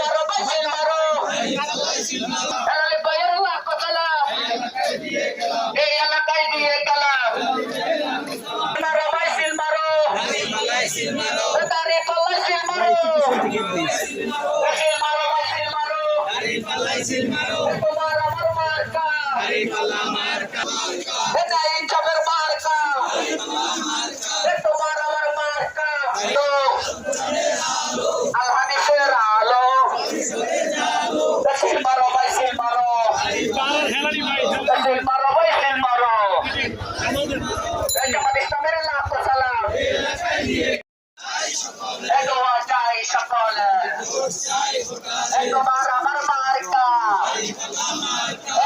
মারো বাইসিল মারো এলালে বাইয়ের লাখ সালাম এই এলাকায় দিয়ে গেলাম মারো বাইসিল মারো তারে পাল্লাইসিল মারো বাইসিল মারো বাইসিল মারো তোমার আমার মার্কা এটা ইনসাফের মার্কা দোয়া সকলে এই তোমার আমার মার্কা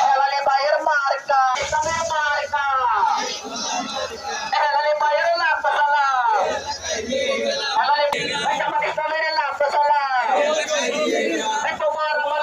হেলালি বাইয়ের মার্কা ইসলামের মার্কা হেলালি বাইয়ের লাখ সালাম হেলালি এই জামাত ইসলামের এই তোমার আমার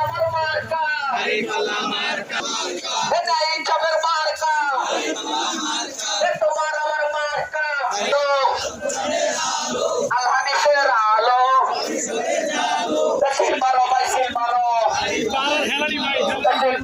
মার্কা। দাদির মার্কা এটা ইনসাফের মার্কা তোমার আমার মার্কা। তো আলো। বাইসিল মারো বাইসিল মারো। বাইসিল মারো। বাইসিল